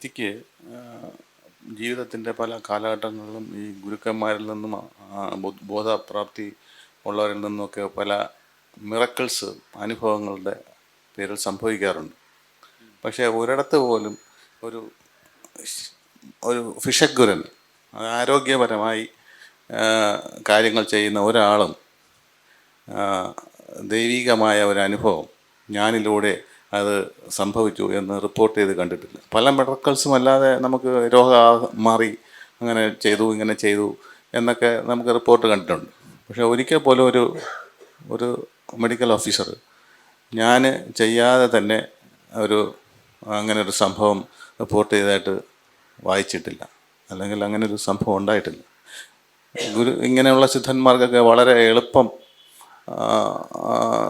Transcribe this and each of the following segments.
വ്യക്തിക്ക് ജീവിതത്തിന്റെ പല കാലഘട്ടങ്ങളിലും ഈ ഗുരുക്കന്മാരിൽ നിന്നും ബോധപ്രാപ്തി ഉള്ളവരിൽ നിന്നുമൊക്കെ പല മിറക്കിൾസ് അനുഭവങ്ങളുടെ പേരിൽ സംഭവിക്കാറുണ്ട്. പക്ഷേ ഒരിടത്ത് പോലും ഒരു ഒരു ഫിഷഗുരൻ ആരോഗ്യപരമായി കാര്യങ്ങൾ ചെയ്യുന്ന ഒരാളും ദൈവികമായ ഒരു അനുഭവം ഞാനിലൂടെ അത് സംഭവിച്ചു എന്ന് റിപ്പോർട്ട് ചെയ്ത് കണ്ടിട്ടില്ല. പല മെഡിക്കൽസും അല്ലാതെ നമുക്ക് രോഗം മാറി അങ്ങനെ ചെയ്തു ഇങ്ങനെ ചെയ്തു എന്നൊക്കെ നമുക്ക് റിപ്പോർട്ട് കണ്ടിട്ടുണ്ട്. പക്ഷെ ഒരിക്കൽ പോലും ഒരു ഒരു മെഡിക്കൽ ഓഫീസർ ഞാൻ ചെയ്യാതെ തന്നെ ഒരു അങ്ങനെ ഒരു സംഭവം റിപ്പോർട്ട് ചെയ്തതായിട്ട് വായിച്ചിട്ടില്ല. അല്ലെങ്കിൽ അങ്ങനെ ഒരു സംഭവം ഉണ്ടായിട്ടില്ല. ഗുരു ഇങ്ങനെയുള്ള സിദ്ധന്മാർക്കൊക്കെ വളരെ എളുപ്പം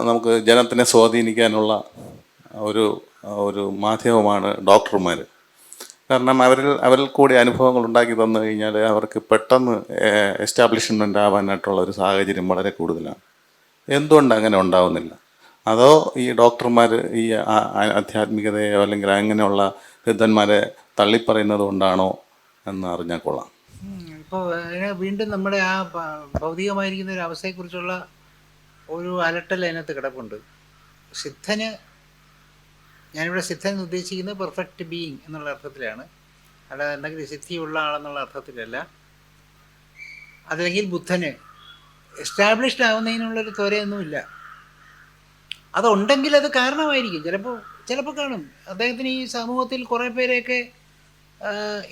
നമുക്ക് ജനത്തിനെ സ്വാധീനിക്കാനുള്ള ഒരു ഒരു മാധ്യമമാണ് ഡോക്ടർമാർ കാരണം അവരിൽ അവരിൽ കൂടി അനുഭവങ്ങൾ ഉണ്ടാക്കി തന്നു കഴിഞ്ഞാൽ അവർക്ക് പെട്ടെന്ന് എസ്റ്റാബ്ലിഷ്മെന്റ് ആവാനായിട്ടുള്ള ഒരു സാഹചര്യം വളരെ കൂടുതലാണ്. എന്തുകൊണ്ട് അങ്ങനെ ഉണ്ടാവുന്നില്ല? അതോ ഈ ഡോക്ടർമാർ ഈ ആധ്യാത്മികതയോ അല്ലെങ്കിൽ അങ്ങനെയുള്ള സിദ്ധന്മാരെ തള്ളിപ്പറയുന്നത് കൊണ്ടാണോ എന്ന് അറിഞ്ഞാൽ കൊള്ളാം. ഇപ്പോൾ വീണ്ടും നമ്മുടെ ആ ഭൗതികമായിരിക്കുന്ന ഒരു അവസ്ഥയെക്കുറിച്ചുള്ള ഒരു അലട്ടൽ അതിനകത്ത് കിടപ്പുണ്ട്. സിദ്ധന് ഞാനിവിടെ സിദ്ധൻ ഉദ്ദേശിക്കുന്നത് പെർഫെക്റ്റ് ബീയിങ് എന്നുള്ള അർത്ഥത്തിലാണ്. അല്ലാതെ എന്തെങ്കിലും സിദ്ധിയുള്ള ആളെന്നുള്ള അർത്ഥത്തിലല്ല. അതല്ലെങ്കിൽ ബുദ്ധന് എസ്റ്റാബ്ലിഷ്ഡ് ആവുന്നതിനുള്ളൊരു ത്വരയൊന്നുമില്ല. അതുണ്ടെങ്കിൽ അത് കാരണമായിരിക്കും. ചിലപ്പോൾ ചിലപ്പോൾ കാണും. അദ്ദേഹത്തിന് ഈ സമൂഹത്തിൽ കുറേ പേരെയൊക്കെ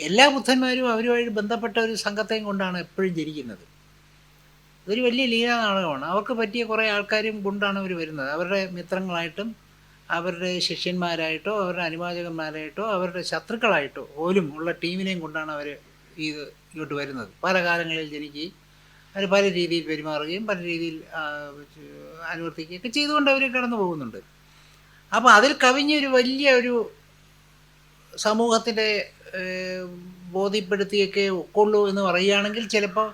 എല്ലാ ബുദ്ധന്മാരും അവരുമായി ബന്ധപ്പെട്ട ഒരു സംഘത്തെയും കൊണ്ടാണ് എപ്പോഴും ജനിക്കുന്നത്. ഇതൊരു വലിയ ലീലാ നാടകമാണ് അവർക്ക് പറ്റിയ കുറേ ആൾക്കാരും കൊണ്ടാണ് അവർ വരുന്നത്. അവരുടെ മിത്രങ്ങളായിട്ടും അവരുടെ ശിഷ്യന്മാരായിട്ടോ അവരുടെ അനുവാചകന്മാരായിട്ടോ അവരുടെ ശത്രുക്കളായിട്ടോ പോലും ഉള്ള ടീമിനെയും കൊണ്ടാണ് അവർ ഇത് ഇങ്ങോട്ട് വരുന്നത്. പല കാലങ്ങളിൽ ജനിക്കുകയും അവർ പല രീതിയിൽ പെരുമാറുകയും പല രീതിയിൽ അനുവർത്തിക്കുകയും അനുവർത്തിക്കുകയൊക്കെ ചെയ്തുകൊണ്ട് അവർ കടന്നു പോകുന്നുണ്ട്. അപ്പോൾ അതിൽ കവിഞ്ഞൊരു വലിയ ഒരു സമൂഹത്തിന്റെ ബോധ്യപ്പെടുത്തിയൊക്കെ ഉൾക്കൊള്ളൂ എന്ന് പറയുകയാണെങ്കിൽ ചിലപ്പോൾ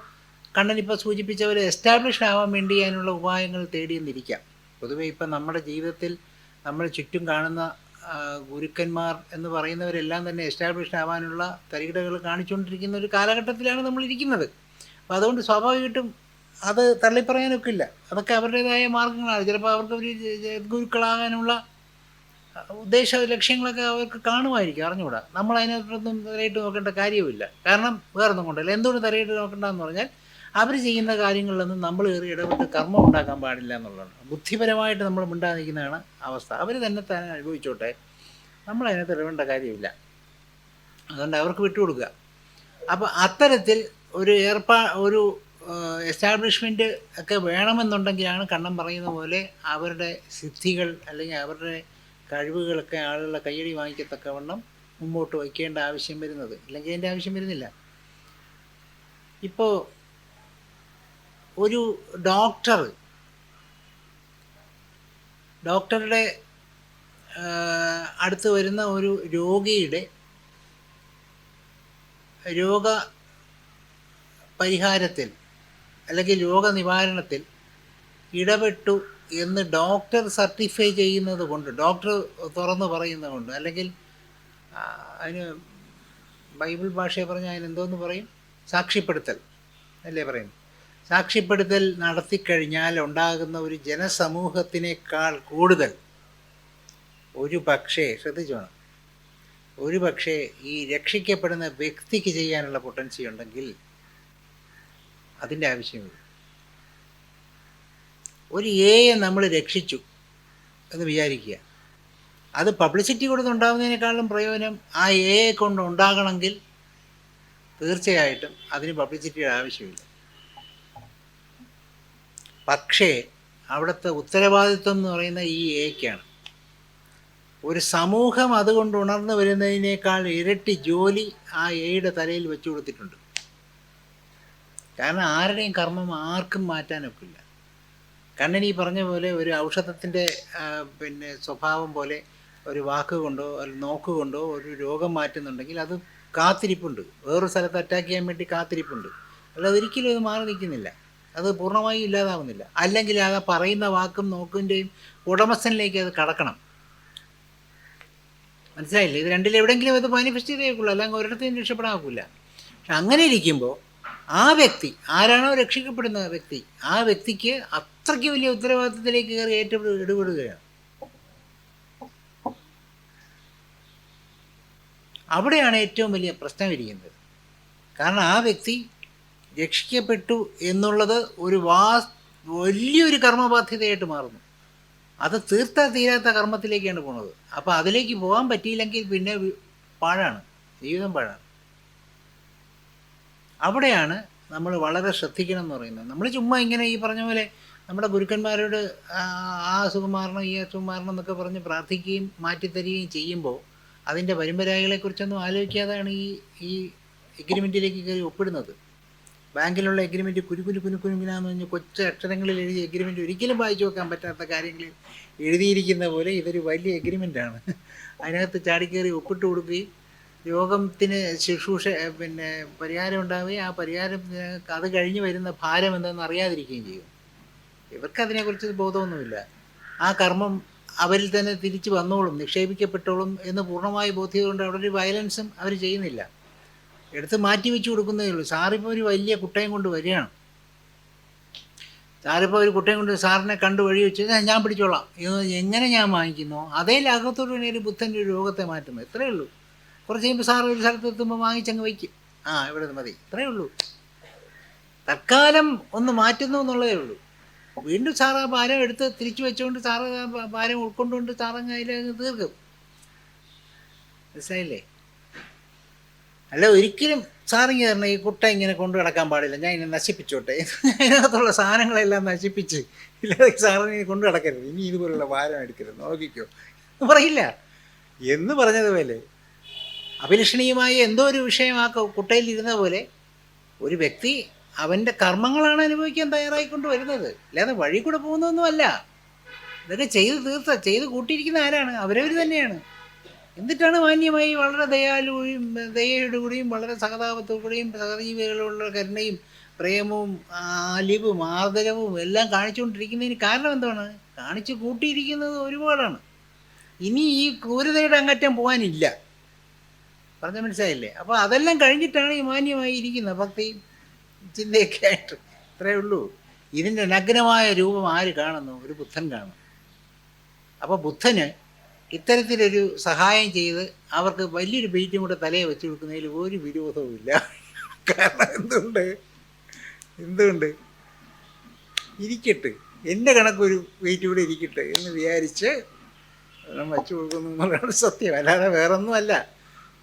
കണ്ണനിപ്പോൾ സൂചിപ്പിച്ചവർ എസ്റ്റാബ്ലിഷ് ആവാൻ വേണ്ടി അതിനുള്ള ഉപായങ്ങൾ തേടിയെന്നിരിക്കാം. പൊതുവേ ഇപ്പം നമ്മുടെ ജീവിതത്തിൽ നമ്മൾ ചുറ്റും കാണുന്ന ഗുരുക്കന്മാർ എന്ന് പറയുന്നവരെല്ലാം തന്നെ എസ്റ്റാബ്ലിഷ് ആവാനുള്ള തരികിടകൾ കാണിച്ചുകൊണ്ടിരിക്കുന്ന ഒരു കാലഘട്ടത്തിലാണ് നമ്മൾ ഇരിക്കുന്നത്. അപ്പോൾ അതുകൊണ്ട് സ്വാഭാവികമായിട്ടും അത് തള്ളിപ്പറയാനൊക്കെ ഇല്ല. അതൊക്കെ അവരുടേതായ മാർഗങ്ങളാണ് ചിലപ്പോൾ അവർക്ക് ഒരു ഗുരുക്കളാകാനുള്ള ഉദ്ദേശ ലക്ഷ്യങ്ങളൊക്കെ അവർക്ക് കാണുമായിരിക്കും. അറിഞ്ഞുകൂടാ. നമ്മൾ അതിനകത്തൊന്നും തലയിട്ട് നോക്കേണ്ട കാര്യവുമില്ല. കാരണം വേറൊന്നും കൊണ്ടല്ല. എന്തുകൊണ്ട് തലയിട്ട് നോക്കേണ്ടതെന്ന് പറഞ്ഞാൽ അവർ ചെയ്യുന്ന കാര്യങ്ങളിലൊന്നും നമ്മൾ കയറി ഇടപെട്ട് കർമ്മം ഉണ്ടാക്കാൻ പാടില്ല എന്നുള്ളതാണ്. ബുദ്ധിപരമായിട്ട് നമ്മൾ മിണ്ടാതിരിക്കുന്നതാണ് അവസ്ഥ. അവർ തന്നെ തന്നെ അനുഭവിച്ചോട്ടെ. നമ്മൾ അതിനകത്ത് ഇടപെടേണ്ട കാര്യമില്ല. അതുകൊണ്ട് അവർക്ക് വിട്ടുകൊടുക്കുക അപ്പോൾ അത്തരത്തിൽ ഒരു ഏർപ്പാ ഒരു എസ്റ്റാബ്ലിഷ്മെന്റ് ഒക്കെ വേണമെന്നുണ്ടെങ്കിലാണ് കണ്ണം പറയുന്ന പോലെ അവരുടെ സിദ്ധികൾ അല്ലെങ്കിൽ അവരുടെ കഴിവുകളൊക്കെ ആളുകളെ കയ്യടി വാങ്ങിക്കത്തക്കവണ്ണം മുമ്പോട്ട് വയ്ക്കേണ്ട ആവശ്യം വരുന്നത്. ഇല്ലെങ്കിൽ അതിന്റെ ആവശ്യം വരുന്നില്ല. ഇപ്പോൾ ഒരു ഡോക്ടർ ഡോക്ടറുടെ അടുത്ത് വരുന്ന ഒരു രോഗിയുടെ രോഗ പരിഹാരത്തിൽ അല്ലെങ്കിൽ രോഗനിവാരണത്തിൽ ഇടപെട്ടു എന്ന് ഡോക്ടർ സർട്ടിഫൈ ചെയ്യുന്നത് കൊണ്ട് ഡോക്ടർ തുറന്നു പറയുന്നത് കൊണ്ട് അല്ലെങ്കിൽ അതിന് ബൈബിൾ ഭാഷയെ പറഞ്ഞാൽ അതിന് എന്തോന്ന് പറയും? സാക്ഷ്യപ്പെടുത്തൽ അല്ലേ പറയും? സാക്ഷ്യപ്പെടുത്തൽ നടത്തിക്കഴിഞ്ഞാൽ ഉണ്ടാകുന്ന ഒരു ജനസമൂഹത്തിനേക്കാൾ കൂടുതൽ ഒരു പക്ഷേ ശ്രദ്ധിച്ചു വേണം. ഒരു പക്ഷേ ഈ രക്ഷിക്കപ്പെടുന്ന വ്യക്തിക്ക് ചെയ്യാനുള്ള പൊട്ടൻസി ഉണ്ടെങ്കിൽ അതിന്റെ ആവശ്യമില്ല ഒരു എയെ നമ്മൾ രക്ഷിച്ചു എന്ന് വിചാരിക്കുക. അത് പബ്ലിസിറ്റി കൊടുത്തുണ്ടാകുന്നതിനേക്കാളും പ്രയോജനം ആ എയെ കൊണ്ട് ഉണ്ടാകണമെങ്കിൽ തീർച്ചയായിട്ടും അതിന് പബ്ലിസിറ്റിയുടെ ആവശ്യമില്ല. പക്ഷേ അവിടുത്തെ ഉത്തരവാദിത്വം എന്ന് പറയുന്ന ഈ എക്കാണ് ഒരു സമൂഹം അതുകൊണ്ട് ഉണർന്നു വരുന്നതിനേക്കാൾ ഇരട്ടി ജോലി ആ എയുടെ തലയിൽ വെച്ചു കൊടുത്തിട്ടുണ്ട്. കാരണം ആരുടെയും കർമ്മം ആർക്കും മാറ്റാനൊക്കില്ല. കണ്ണനീ പറഞ്ഞ പോലെ ഒരു ഔഷധത്തിന്റെ പിന്നെ സ്വഭാവം പോലെ ഒരു വാക്ക് കൊണ്ടോ ഒരു നോക്ക് കൊണ്ടോ ഒരു രോഗം മാറ്റുന്നുണ്ടെങ്കിൽ അത് കാത്തിരിപ്പുണ്ട്. വേറൊരു സ്ഥലത്ത് അറ്റാക്ക് ചെയ്യാൻ വേണ്ടി കാത്തിരിപ്പുണ്ട്. അല്ലാതെ ഒരിക്കലും അത് മാറി നിൽക്കുന്നില്ല. അത് പൂർണമായും ഇല്ലാതാവുന്നില്ല. അല്ലെങ്കിൽ അത് പറയുന്ന വാക്കും നോക്കിന്റെയും ഉടമസ്ഥനിലേക്ക് അത് കടക്കണം. മനസ്സിലായില്ലേ? ഇത് രണ്ടിൽ എവിടെയെങ്കിലും അത് മാനിഫെസ്റ്റ് ചെയ്തേക്കുള്ളൂ. അല്ലെങ്കിൽ ഒരിടത്തും രക്ഷപ്പെടാൻ പക്ഷെ അങ്ങനെ ഇരിക്കുമ്പോൾ ആ വ്യക്തി ആരാണോ രക്ഷിക്കപ്പെടുന്ന വ്യക്തി ആ വ്യക്തിക്ക് അത്രയ്ക്ക് വലിയ ഉത്തരവാദിത്തത്തിലേക്ക് കയറി ഏറ്റവും ഇടപെടുകയാണ്. അവിടെയാണ് ഏറ്റവും വലിയ പ്രശ്നം ഇരിക്കുന്നത്. കാരണം ആ വ്യക്തി രക്ഷിക്കപ്പെട്ടു എന്നുള്ളത് ഒരു വാ വലിയൊരു കർമ്മബാധ്യതയായിട്ട് മാറുന്നു. അത് തീർത്താ തീരാത്ത കർമ്മത്തിലേക്കാണ് പോണത്. അപ്പോൾ അതിലേക്ക് പോകാൻ പറ്റിയില്ലെങ്കിൽ പിന്നെ പാഴാണ്. ജീവിതം പാഴാണ്. അവിടെയാണ് നമ്മൾ വളരെ ശ്രദ്ധിക്കണം എന്ന് പറയുന്നത്. നമ്മൾ ചുമ്മാ ഇങ്ങനെ ഈ പറഞ്ഞ പോലെ നമ്മുടെ ഗുരുക്കന്മാരോട് ആ അസുഖം മാറണം ഈ അസുഖം മാറണം എന്നൊക്കെ പറഞ്ഞ് പ്രാർത്ഥിക്കുകയും മാറ്റിത്തരികയും ചെയ്യുമ്പോൾ അതിന്റെ പരമ്പരായികളെക്കുറിച്ചൊന്നും ആലോചിക്കാതെയാണ് ഈ ഈ എഗ്രിമെന്റിലേക്ക് കയറി ഒപ്പിടുന്നത്. ബാങ്കിലുള്ള എഗ്രിമെന്റ് കുരു കുരുക്കുരുങ്ങിനാന്ന് പറഞ്ഞ് കൊച്ചു അക്ഷരങ്ങളിൽ എഴുതിയ എഗ്രിമെന്റ് ഒരിക്കലും വായിച്ചു വെക്കാൻ പറ്റാത്ത കാര്യങ്ങളിൽ എഴുതിയിരിക്കുന്ന പോലെ ഇതൊരു വലിയ എഗ്രിമെന്റാണ് അതിനകത്ത് ചാടിക്കയറി ഒപ്പിട്ട് കൊടുക്കുകയും രോഗത്തിന് ശുശ്രൂഷ പിന്നെ പരിഹാരം ഉണ്ടാവുകയും ആ പരിഹാരം അത് കഴിഞ്ഞ് വരുന്ന ഭാരം എന്താണെന്ന് അറിയാതിരിക്കുകയും ചെയ്യും. ഇവർക്ക് അതിനെക്കുറിച്ച് ബോധമൊന്നുമില്ല. ആ കർമ്മം അവരിൽ തന്നെ തിരിച്ചു വന്നോളും നിക്ഷേപിക്കപ്പെട്ടോളും എന്ന് പൂർണമായി ബോധ്യതകൊണ്ട് അവിടെ ഒരു വയലൻസും അവർ ചെയ്യുന്നില്ല. എടുത്ത് മാറ്റി വെച്ച് കൊടുക്കുന്നതേ ഉള്ളൂ. സാറിപ്പോൾ ഒരു വലിയ കുട്ടയും കൊണ്ട് വരികയാണ്. സാറിപ്പോൾ ഒരു കുട്ടയും കൊണ്ട് സാറിനെ കണ്ട് വഴി വെച്ച് "ഞാൻ- പിടിച്ചോളാം. എങ്ങനെ ഞാൻ വാങ്ങിക്കുന്നു? അതേ ലാഘവത്തോടു കൂടി ഒരു ബുദ്ധന്റെ ഒരു രോഗത്തെ മാറ്റുന്നു ഇത്രയേ ഉള്ളൂ. കുറച്ച് കഴിയുമ്പോൾ സാർ ഒരു സ്ഥലത്ത് എത്തുമ്പോൾ വാങ്ങിച്ചങ്ങ് വയ്ക്കും. ആ ഇവിടെ മതി. ഇത്രയേ ഉള്ളൂ. തൽക്കാലം ഒന്ന് മാറ്റുന്നു എന്നുള്ളതേ ഉള്ളൂ. വീണ്ടും സാറ് ആ ഭാരം എടുത്ത് തിരിച്ചു വെച്ചുകൊണ്ട് സാറ് ഭാരം ഉൾക്കൊണ്ടുകൊണ്ട് സാറങ്ങ് അതിലങ്ങ് തീർക്കും. മനസ്സിലായില്ലേ? അല്ല ഒരിക്കലും സാറിങ് തരണം ഈ കുട്ട ഇങ്ങനെ കൊണ്ടു കിടക്കാൻ പാടില്ല. ഞാൻ ഇനി നശിപ്പിച്ചോട്ടെ. അതിനകത്തുള്ള സാധനങ്ങളെല്ലാം നശിപ്പിച്ച് ഇല്ലാതെ സാറിനെ കൊണ്ടു കിടക്കരുത് ഇനി ഇതുപോലുള്ള ഭാരം എടുക്കരുത്. നോക്കിക്കോ. പറയില്ല. എന്ന് പറഞ്ഞതുപോലെ അഭിലഷണീയമായ എന്തോ ഒരു വിഷയം ആ ക- കുട്ടയിൽ ഇരുന്ന പോലെ ഒരു വ്യക്തി അവന്റെ കർമ്മങ്ങളാണ് അനുഭവിക്കാൻ തയ്യാറായിക്കൊണ്ട് വരുന്നത്. അല്ലാതെ വഴി കൂടെ പോകുന്നതൊന്നുമല്ല. ഇതൊക്കെ ചെയ്ത് തീർത്ത ചെയ്ത് കൂട്ടിയിരിക്കുന്ന ആരാണ്? അവരവർ തന്നെയാണ്. എന്നിട്ടാണ് മാന്യമായി വളരെ ദയാലുവും ദയയുടെ കൂടിയും വളരെ സഹതാപത്തോടുകൂടിയും സഹജീവികളോടുള്ള കരുണയും പ്രേമവും അലിവും ആദരവും എല്ലാം കാണിച്ചുകൊണ്ടിരിക്കുന്നതിന് കാരണം എന്താണ്? കാണിച്ചു കൂട്ടിയിരിക്കുന്നത് ഒരുപാടാണ്. ഇനി ഈ ക്രൂരതയുടെ അങ്ങറ്റം പോകാനില്ല. പറഞ്ഞ മനസ്സിലായില്ലേ? അപ്പോൾ അതെല്ലാം കഴിഞ്ഞിട്ടാണ് ഈ മാന്യമായി ഇരിക്കുന്നത് ഭക്തിയും ചിന്തയൊക്കെ ആയിട്ട്. ഇത്രയേ ഉള്ളൂ. ഇതിന്റെ നഗ്നമായ രൂപം ആര് കാണുന്നു? ഒരു ബുദ്ധൻ കാണും അപ്പോൾ ബുദ്ധന് ഇത്തരത്തിലൊരു സഹായം ചെയ്ത് അവർക്ക് വലിയൊരു ബെയ്റ്റും കൂടെ തലയെ വെച്ച് കൊടുക്കുന്നതിൽ ഒരു വിരോധവും ഇല്ല കാരണം എന്തുകൊണ്ട് എന്തുകൊണ്ട് ഇരിക്കട്ടെ. എന്റെ കണക്കൊരു വെയിറ്റ് കൂടെ ഇരിക്കട്ടെ എന്ന് വിചാരിച്ച് വെച്ചു കൊടുക്കുന്നു എന്നുള്ളതാണ് സത്യം. അല്ലാതെ വേറൊന്നുമല്ല.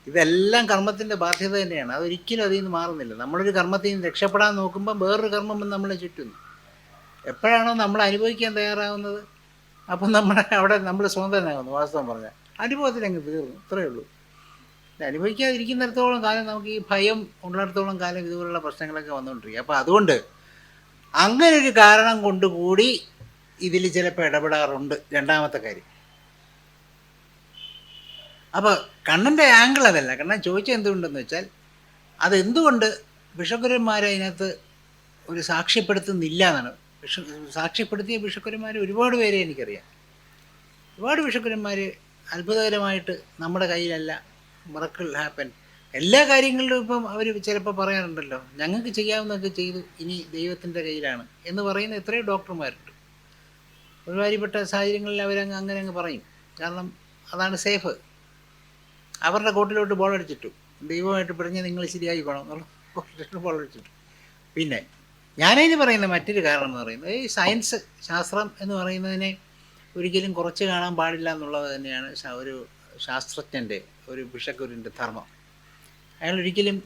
ഇതെല്ലാം കർമ്മത്തിന്റെ ബാധ്യത തന്നെയാണ്. അതൊരിക്കലും അതിൽ നിന്ന് മാറുന്നില്ല. നമ്മളൊരു കർമ്മത്തിൽ നിന്ന് രക്ഷപ്പെടാൻ നോക്കുമ്പോൾ വേറൊരു കർമ്മം നമ്മളെ ചുറ്റുന്നു. എപ്പോഴാണോ നമ്മൾ അനുഭവിക്കാൻ തയ്യാറാവുന്നത്? അപ്പം നമ്മുടെ അവിടെ നമ്മൾ സ്വതന്ത്രനാകുന്നു വാസ്തവം പറഞ്ഞാൽ അനുഭവത്തിൽ അങ്ങ് തീർന്നു ഇത്രയേ ഉള്ളൂ. അനുഭവിക്കാതിരിക്കുന്നിടത്തോളം കാലം നമുക്ക് ഈ ഭയം ഉള്ളിടത്തോളം കാലം ഇതുപോലുള്ള പ്രശ്നങ്ങളൊക്കെ വന്നുകൊണ്ടിരിക്കും. അപ്പോൾ അതുകൊണ്ട് അങ്ങനെ ഒരു കാരണം കൊണ്ടുകൂടി ഇതിൽ ചിലപ്പോൾ ഇടപെടാറുണ്ട്. രണ്ടാമത്തെ കാര്യം. അപ്പോൾ കണ്ണന്റെ ആംഗിൾ അതല്ല. കണ്ണൻ ചോദിച്ചത് എന്തുകൊണ്ടെന്ന് വെച്ചാൽ അതെന്തുകൊണ്ട് ബിഷക്കുരന്മാരെ അതിനകത്ത് ഒരു സാക്ഷ്യപ്പെടുത്തുന്നില്ല എന്നാണ്. ബിഷ സാക്ഷ്യപ്പെടുത്തിയ ബിഷക്കുരന്മാർ ഒരുപാട് പേരെ എനിക്കറിയാം. ഒരുപാട് ബിഷക്കുരന്മാർ അത്ഭുതകരമായിട്ട് നമ്മുടെ കയ്യിലല്ല. മറക്കിൾ ഹാപ്പൻ എല്ലാ കാര്യങ്ങളിലും ഇപ്പം അവർ ചിലപ്പോൾ പറയാറുണ്ടല്ലോ ഞങ്ങൾക്ക് ചെയ്യാവുന്നതൊക്കെ ചെയ്തു ഇനി ദൈവത്തിന്റെ കയ്യിലാണ് എന്ന് പറയുന്ന എത്രയോ ഡോക്ടർമാരുണ്ട്. ഒരുമാതിരിപ്പെട്ട സാഹചര്യങ്ങളിൽ അവരങ്ങ് അങ്ങനെ അങ്ങ് പറയും. കാരണം അതാണ് സേഫ്. അവരുടെ കോട്ടിലോട്ട് ബോൾ അടിച്ചിട്ടു ദൈവമായിട്ട് പറഞ്ഞ് നിങ്ങൾ ശരിയായിക്കോണം എന്നുള്ള കോട്ടിലോട്ട് ബോൾ പിന്നെ ഞാനതിന് പറയുന്ന മറ്റൊരു കാരണം എന്ന് പറയുന്നത് ഈ സയൻസ് ശാസ്ത്രം എന്ന് പറയുന്നതിനെ ഒരിക്കലും കുറച്ച് കാണാൻ പാടില്ല എന്നുള്ളത് തന്നെയാണ് ഒരു ശാസ്ത്രജ്ഞന്റെ ഒരു ബിഷക്കുരിന്റെ ധർമ്മം. അയാൾ ഒരിക്കലും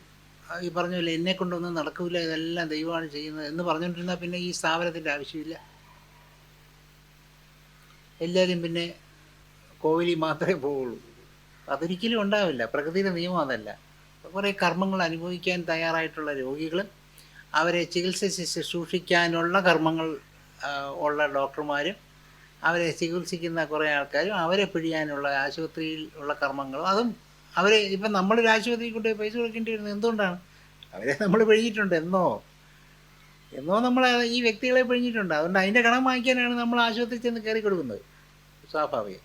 ഈ പറഞ്ഞ പോലെ എന്നെ കൊണ്ടൊന്നും നടക്കില്ല ഇതെല്ലാം ദൈവമാണ് ചെയ്യുന്നത് എന്ന് പറഞ്ഞുകൊണ്ടിരുന്നാൽ പിന്നെ ഈ സ്ഥാപനത്തിന്റെ ആവശ്യമില്ല. എല്ലാവരും പിന്നെ കോവിലി മാത്രമേ പോവുള്ളൂ. അതൊരിക്കലും ഉണ്ടാവില്ല. പ്രകൃതിയുടെ നിയമം അതല്ല. കുറേ കർമ്മങ്ങൾ അനുഭവിക്കാൻ തയ്യാറായിട്ടുള്ള രോഗികളും അവരെ ചികിത്സ ശുശ്രൂഷിക്കാനുള്ള കർമ്മങ്ങൾ ഉള്ള ഡോക്ടർമാരും അവരെ ചികിത്സിക്കുന്ന കുറേ ആൾക്കാരും അവരെ പിഴിയാനുള്ള ആശുപത്രിയിൽ ഉള്ള കർമ്മങ്ങളും അതും അവരെ ഇപ്പം നമ്മളൊരു ആശുപത്രിയിൽ കൊണ്ട് പൈസ കൊടുക്കേണ്ടി വരുന്നത് എന്തുകൊണ്ടാണ്? അവരെ നമ്മൾ പിഴിഞ്ഞിട്ടുണ്ട്. എന്നോ? എന്നോ നമ്മൾ ഈ വ്യക്തികളെ പിഴിഞ്ഞിട്ടുണ്ട്. അതുകൊണ്ട് അതിന്റെ കടം വാങ്ങിക്കാനാണ് നമ്മൾ ആശുപത്രിയിൽ ചെന്ന് കയറി കൊടുക്കുന്നത്. സ്വാഭാവികം.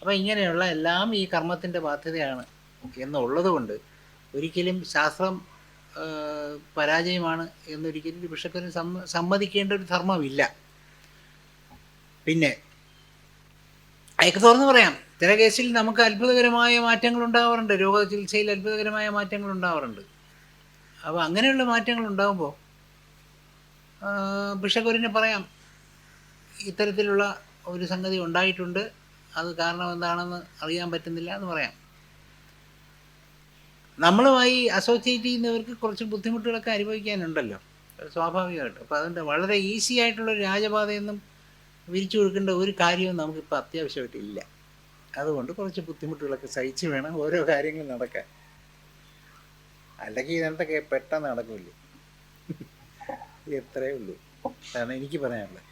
അപ്പോൾ ഇങ്ങനെയുള്ള എല്ലാം ഈ കർമ്മത്തിന്റെ ബാധ്യതയാണ് എന്നുള്ളതുകൊണ്ട് ഒരിക്കലും ശാസ്ത്രം പരാജയമാണ് എന്നൊരിക്കലും ബിഷപ്പിന് സമ്മ സമ്മതിക്കേണ്ട ഒരു ധർമ്മമില്ല. പിന്നെ അയക്ക് പറയാം ചില കേസിൽ നമുക്ക് അത്ഭുതകരമായ മാറ്റങ്ങൾ ഉണ്ടാവാറുണ്ട് രോഗ ചികിത്സയിൽ അത്ഭുതകരമായ മാറ്റങ്ങൾ ഉണ്ടാവാറുണ്ട് അപ്പോൾ അങ്ങനെയുള്ള മാറ്റങ്ങൾ ഉണ്ടാകുമ്പോൾ ബിഷപ്പൂരിനെ പറയാം ഇത്തരത്തിലുള്ള ഒരു സംഗതി ഉണ്ടായിട്ടുണ്ട് അത് കാരണം എന്താണെന്ന് അറിയാൻ പറ്റുന്നില്ല എന്ന് പറയാം. നമ്മളുമായി അസോസിയേറ്റ് ചെയ്യുന്നവർക്ക് കുറച്ച് ബുദ്ധിമുട്ടുകളൊക്കെ അനുഭവിക്കാനുണ്ടല്ലോ. സ്വാഭാവികമായിട്ട്. അപ്പോൾ അതുകൊണ്ട് വളരെ ഈസി ആയിട്ടുള്ള രാജപാതയൊന്നും വിരിച്ചു കൊടുക്കേണ്ട ഒരു കാര്യവും നമുക്കിപ്പോൾ അത്യാവശ്യമായിട്ടില്ല അതുകൊണ്ട് കുറച്ച് ബുദ്ധിമുട്ടുകളൊക്കെ സഹിച്ച് വേണം ഓരോ കാര്യങ്ങളും നടക്കാൻ. അല്ലെങ്കിൽ ഇതിനകത്തൊക്കെ പെട്ടെന്ന് നടക്കില്ലേ? എത്രയേ ഉള്ളൂ. അതാണ് എനിക്ക് പറയാനുള്ളത്.